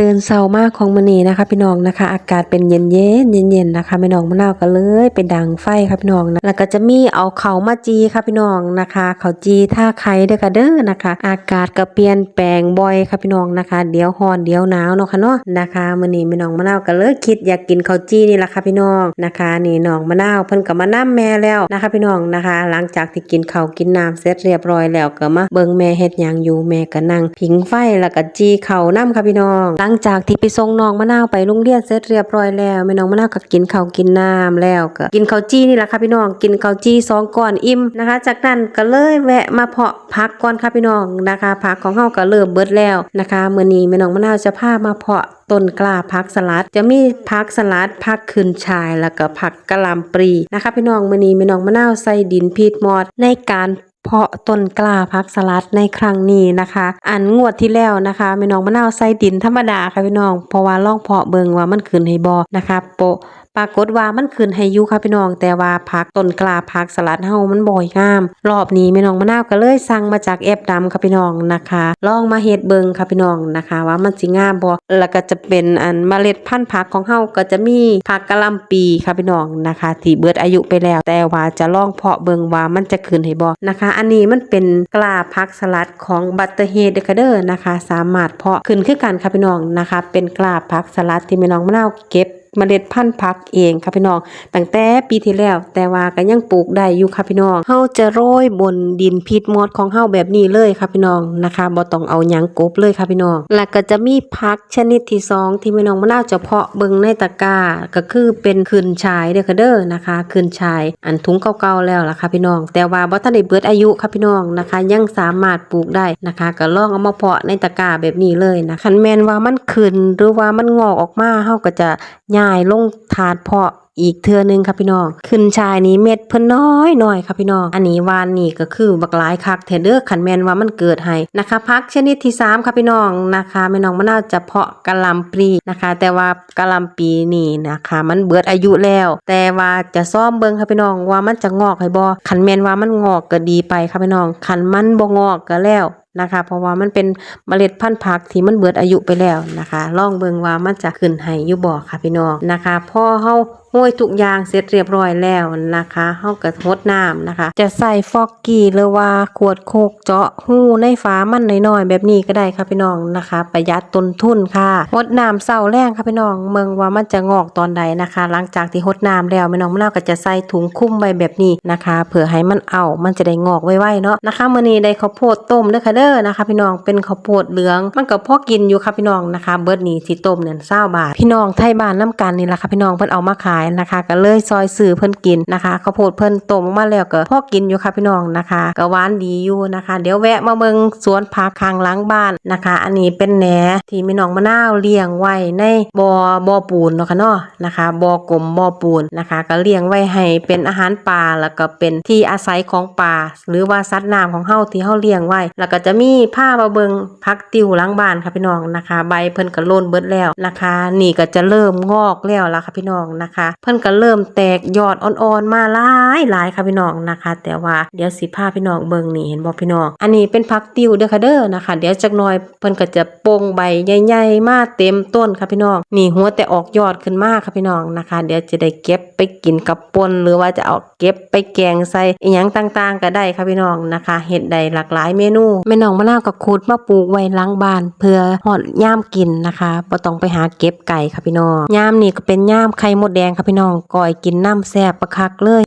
ตื่นเช้ามากของมื้อนี้นะคะ พี่น้องนะคะ อากาศเป็นเย็นเย็นเย็นๆนะคะพี่น้องมะนาวก็เลยไปดังไฟค่ะพี่น้องนะแล้วก็จะมีเอาเขามาจีค่ะพี่น้องนะคะเขาจีท่าไข่เด้อค่ะเด้อนะคะ อากาศก็เปลี่ยนแปลงบ่อยค่ะพี่น้องนะคะ เดี๋ยวร้อนเดี๋ยวหนาวเนาะค่ะเนาะนะคะมื้อนี้พี่น้องมะนาวก็เลยคิดอยากกินเขาจีนี่แหละค่ะพี่น้องนะคะ นี่น้องมะนาวเพิ่นก็มานํแม่แล้วนะคะ พี่น้องนะคะ หลังจากที่กินเขากินน้ำเสร็จเรียบร้อยแล้วก็มาเบิ่งแม่เฮ็ดหยังอยู่แม่ก็นั่ง ผิงไฟแล้วก็จีเขาวนํค่ะพี่น้องหลังงจากที่ไปส่งน้องมะนาวไปโรงเรียนเสร็จเรียบร้อยแล้วแม่น้องมะนาวก็กินข้าวกินน้ำแล้วก็กินข้าวจี้นี่แหละค่ะพี่น้องกินข้าวจี้สองก้อนอิ่มนะคะ จากนั้นก็เลยแวะมาเพาะผักก่อนค่ะพี่น้องนะคะผักของเฮาก็เริ่มเบิดแล้วนะคะมื้อนี้แม่น้องมะนาวจะพามาเพาะต้นกล้าผักสลัด จะมีผักสลัดผักขึ้นชายแล้วก็ผักกะหล่ำปลีนะคะ พี่น้องมื้อนี้แม่น้องมะนาวใส่ดินพีดมอดในการ เพาะต้นกล้าพักสลัดในครั้งนี้นะคะ อันงวดที่แล้วนะคะแม่น้องมะนาวใส่ดินธรรมดาค่ะพี่น้องเพราะว่าลองเพาะเบิงว่ามันขึ้นให้บอนะคะโปะ ปรากฏว่ามันขึ้นให้อยู่ค่ะพี่น้อง แต่ว่าพักต้นกล้าพักสลัดเฮามันบ่อยงาม รอบนี้แม่น้องมะนาวก็เลยสั่งมาจากแอปดำค่ะพี่น้องนะคะ ลองมาเฮ็ดเบิงค่ะพี่น้องนะคะ ว่ามันสิงามบ่แล้วก็จะเป็นอันเมล็ดพันธุ์ผักของเฮาก็จะมีผักกะล่ำปีค่ะพี่น้องนะคะ ที่เบิดอายุไปแล้ว แต่ว่าจะลองเพาะเบิงว่ามันจะขึ้นให้บ่นะคะ อันนี้มันเป็นกล้าผักสลัดของบัตเตอร์เฮดเดคเด้อนะคะ สามารถเพาะขึ้นคือกันค่ะพี่น้องนะคะ เป็นกล้าผักสลัดที่แม่น้องมะนาวเก็บ เมล็ดพันธุ์ผักเองค่ะพี่น้องตั้งแต่ปีที่แล้ว แต่ว่าก็ยังปลูกได้อยู่ค่ะพี่น้องเฮาจะโรยบนดินพิษมอดของเฮาแบบนี้เลยค่ะพี่น้องนะคะบ่ต้องเอาหยังกบเลยค่ะพี่น้อง แล้วก็จะมีผักชนิดที่สองที่พี่น้องมะนาวจะเพาะเบิ่งในตะกร้าก็คือเป็นคืนชายเด้อค่ะเด้อนะคะคืนชายอันถุงเก่าๆแล้วล่ะค่ะพี่น้อง แต่ว่าบ่ทันได้เบิดอายุค่ะพี่น้องนะคะ ยังสามารถปลูกได้นะคะ ก็ลองเอามาเพาะในตะกร้าแบบนี้เลยนะคันแม่นว่ามันขึ้นหรือว่ามันงอกออกมาเฮาก็จะยายลงถาดเพาะอีกเทือนึงค่ะพี่น้อง ขึ้นชายนี้เม็ดเพิ่นน้อยหน่อยค่ะพี่น้อง อันนี้วานนี่ก็คือบักหลายคักเทเดอร์ขันแมนว่ามันเกิดให้นะคะพักชนิดที่สามค่ะพี่น้องนะคะแม่น้องมะนาวจะเพาะกะหล่ำปลีนะคะ แต่ว่ากะหล่ำปีนี่นะคะ มันเบิดอายุแล้ว แต่ว่าจะซ่อมเบิ่งค่ะพี่น้องว่ามันจะงอกให้บ่ขันแมนว่ามันงอกก็ดีไปค่ะพี่น้องขันมันบ่งอกก็แล้ว นะคะ เพราะว่ามันเป็นเมล็ดพันธุ์ผักที่มันเบิดอายุไปแล้วนะคะ ลองเบิ่งว่ามันจะขึ้นให้อยู่บ่ค่ะพี่น้องนะคะพอเฮาห้อยทุกอย่างเสร็จเรียบร้อยแล้วนะคะเฮาก็รดน้ำนะคะ จะใส่ฟอกกี้หรือว่าขวดโคกเจาะหูในฝามันน้อยๆแบบนี้ก็ได้ค่ะพี่น้องนะคะ ประหยัดต้นทุนค่ะรดน้ำเศร้าแรงค่ะพี่น้องเมืองว่ามันจะงอกตอนใดนะคะ หลังจากที่รดน้ำแล้วแม่น้องมะนาวก็จะใส่ถุงคุ้มไว้แบบนี้นะคะเผื่อให้มันเอามันจะได้งอกไวๆเนาะนะคะมื้อนี้ได้ข้าวโพดต้มเด้อค่ะเด้อนะคะ พี่น้องเป็นข้าวโพดเหลือง มันก็พอกินอยู่ค่ะพี่น้องนะคะ เบิดนี้ที่ต้มเนี่ย20บาทพี่น้องไทยบ้านน้ำกันนี่แหละค่ะพี่น้องเพิ่นเอามาขายนะคะ ก็เลยซอยซื้อเพิ่นกินนะคะข้าวโพดเพิ่นต้มออกมาแล้วก็พอกินอยู่ค่ะพี่น้องนะคะก็หวานดีอยู่นะคะ เดี๋ยวแวะมาเบิ่งสวนผักข้างหลังบ้านนะคะ อันนี้เป็นแหนที่พี่น้องมะนาวเลี้ยงไว้ในบ่อบ่อปูนเนาะค่ะเนาะนะคะบ่อกลมบ่อปูนนะคะ ก็เลี้ยงไว้ให้เป็นอาหารปลาแล้วก็เป็นที่อาศัยของปลาหรือว่าสัตว์น้ำของเฮาที่เฮาเลี้ยงไว้ แล้วก็จะมีผ้ามาเบิงพักติวหลังบ้านค่ะพี่น้องนะคะ ใบเพิ่นก็โลนเบิดแล้วนะคะ นี่ก็จะเริ่มงอกแล้วละค่ะพี่น้องนะคะเพิ่นก็เริ่มแตกยอดอ่อนๆมาหลายหลายค่ะพี่น้องนะคะ แต่ว่าเดี๋ยวสิพาพี่น้องเบิ่งนี่เห็นบ่พี่น้อง อันนี้เป็นพักติวเด้อค่ะเด้อนะคะ เดี๋ยวจักหน่อยเพิ่นก็จะโป่งใบใหญ่ๆมาเต็มต้นค่ะพี่น้อง นี่หัวแต่ออกยอดขึ้นมาค่ะพี่น้องนะคะ เดี๋ยวจะได้เก็บไปกินกับปนหรือว่าจะเอาเก็บไปแกงใส่อีหยังต่างๆ ก็ได้ค่ะพี่น้องนะคะเฮ็ดได้หลากหลายเมนูแม่น้องมะนาวก็ขุดมาปลูกไว้ล้างบ้าน เพื่อหอดย่ามกินนะคะบ่ต้องไปหาเก็บไก่ค่ะพี่น้องย่ามนี่ก็เป็นย่ามไข่มดแดงค่ะพี่น้องก่อยกินน้ำแซ่บประคักเลย